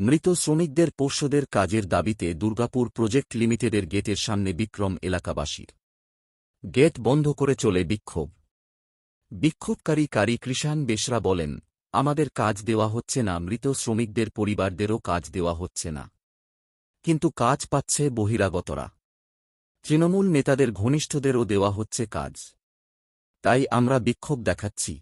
মৃত শ্রমিকদের পোষ্যদের কাজের দাবিতে দুর্গাপুর প্রজেক্ট লিমিটেডের গেটের সামনে বিক্রম এলাকাবাসীর। গেট বন্ধ করে চলে বিক্ষোভ। বিক্ষোভকারী কারি কৃষাণ বেশরা বলেন, আমাদের কাজ দেওয়া হচ্ছে না, মৃত শ্রমিকদের পরিবারদেরও কাজ দেওয়া হচ্ছে না। কিন্তু কাজ পাচ্ছে বহিরাগতরা। তৃণমূল নেতাদের ঘনিষ্ঠদেরও দেওয়া হচ্ছে কাজ। তাই আমরা বিক্ষোভ দেখাচ্ছি।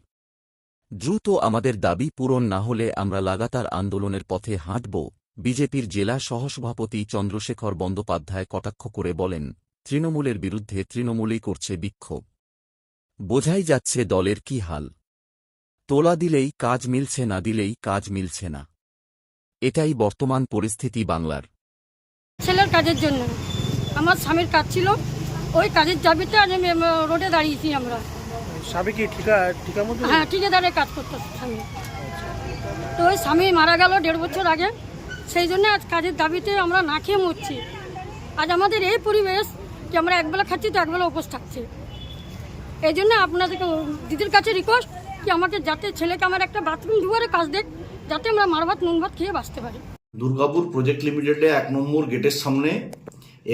দ্রুত আমাদের দাবি পূরণ না হলে আমরা লাগাতার আন্দোলনের পথে হাঁটব, বিজেপির জেলা সহসভাপতি চন্দ্রশেখর বন্দ্যোপাধ্যায় কটাক্ষ করে বলেন, তৃণমূলের বিরুদ্ধে তৃণমূলই করছে বিক্ষোভ। বোঝাই যাচ্ছে দলের কি হাল। তোলা দিলেই কাজ মিলছে না দিলেই কাজ মিলছে না। এটাই বর্তমান পরিস্থিতি বাংলার। ছেলের কাজের জন্য। আমার স্বামীর কাজ ছিল, ওই কাজের দাবিতে আজ রোডে দাঁড়িয়েছি আমরা। স্বামী কি ঠিকা ঠিকা মতো হ্যাঁ ঠিকাদারে কাজ করতো স্বামী। তো ওই স্বামী মারা গেল দেড় বছর আগে। সেই জন্য আজ কাজের দাবিতে আমরা না খেয়ে মরছি। আজ আমাদের এই পরিবেশ যে আমরা একবেলা খাচ্ছি তো একবেলা উপোস থাকছি। এই জন্য আপনাদেরকে দিদির কাছে রিকোয়েস্ট কি আমাকে যাতে ছেলেকে আমার একটা বাথরুম দুয়ারে কাজ দেখ যাতে আমরা মার ভাত নুন ভাত খেয়ে বাঁচতে পারি। দুর্গাপুর প্রজেক্ট লিমিটেডে এক নম্বর গেটের সামনে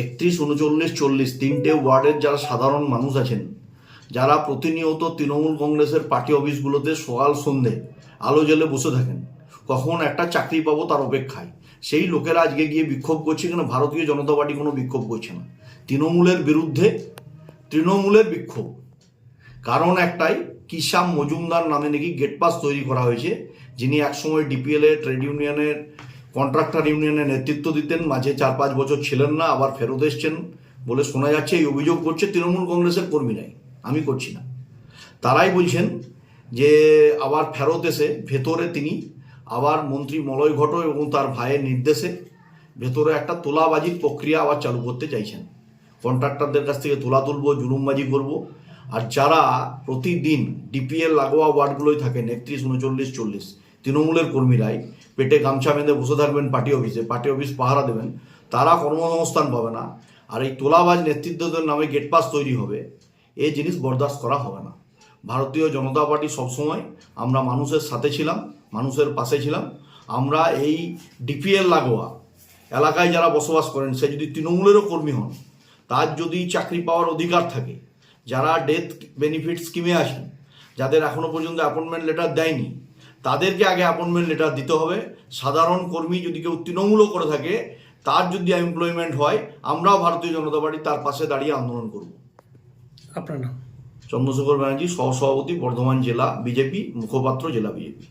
একত্রিশ উনচল্লিশ চল্লিশ তিনটে ওয়ার্ডের যারা সাধারণ মানুষ আছেন যারা প্রতিনিয়ত তৃণমূল কংগ্রেসের পার্টি অফিসগুলোতে সকাল সন্ধে আলো জেলে বসে থাকেন, কখন একটা চাকরি পাবো তার অপেক্ষায়। সেই লোকেরা আজকে গিয়ে বিক্ষোভ করছে কেন? ভারতীয় জনতা পার্টি কোনো বিক্ষোভ করছে না। তৃণমূলের বিরুদ্ধে, তৃণমূলের বিক্ষোভ। কারণ একটাই কিসাম মজুমদার নামে নাকি গেট পাস তৈরি করা হয়েছে, যিনি একসময় ডিপিএল এর ট্রেড ইউনিয়নের কন্ট্রাক্টর ইউনিয়নের নেতৃত্ব দিতেন, মাঝে চার পাঁচ বছর ছিলেন না, আবার ফেরত এসছেন বলে শোনা যাচ্ছে, এই অভিযোগ করছে তৃণমূল কংগ্রেসের কর্মী কর্মীরাই। আমি করছি না। তারাই বলছেন যে, আবার ফেরত এসে ভেতরে তিনি আবার মন্ত্রী মলয় ঘট এবং তার ভাইয়ের নির্দেশে ভেতরে একটা তোলাবাজির প্রক্রিয়া আবার চালু করতে চাইছেন। কন্ট্রাক্টরদের কাছ থেকে তোলা তুলবো, জুলুমবাজি করব। আর যারা প্রতিদিন ডিপিএল লাগোয়া ওয়ার্ডগুলোই থাকেন একত্রিশ উনচল্লিশ, চল্লিশ, তৃণমূলের কর্মীরাই, পেটে গামছা বেঁধে বসে থাকবেন পার্টি অফিসে, পার্টি অফিস পাহারা দেবেন, তারা কর্মসংস্থান পাবে না। আর এই তোলাবাজ নেতৃত্বদের নামে গেট পাস তৈরি হবে। এই জিনিস বরদাস্ত করা হবে না। ভারতীয় জনতা পার্টি সবসময় আমরা মানুষের সাথে ছিলাম, মানুষের পাশে ছিলাম। আমরা এই ডিপিএল লাগোয়া এলাকায় যারা বসবাস করেন, সে যদি তৃণমূলেরও কর্মী হন, তার যদি চাকরি পাওয়ার অধিকার থাকে, যারা ডেথ বেনিফিট স্কিমে আসেন যাদের এখনও পর্যন্ত অ্যাপয়েন্টমেন্ট লেটার দেয়নি, তাদেরকে আগে অ্যাপয়েন্টমেন্ট লেটার দিতে হবে। সাধারণ কর্মী যদি কেউ তৃণমূলও করে থাকে, তার যদি এমপ্লয়মেন্ট হয়, আমরাও ভারতীয় জনতা পার্টি তার পাশে দাঁড়িয়ে আন্দোলন করব। আপনার নাম? চন্দ্রশেখর ব্যানার্জি সহসভাপতি বর্ধমান জেলা বিজেপি মুখপাত্র জেলা বিজেপি।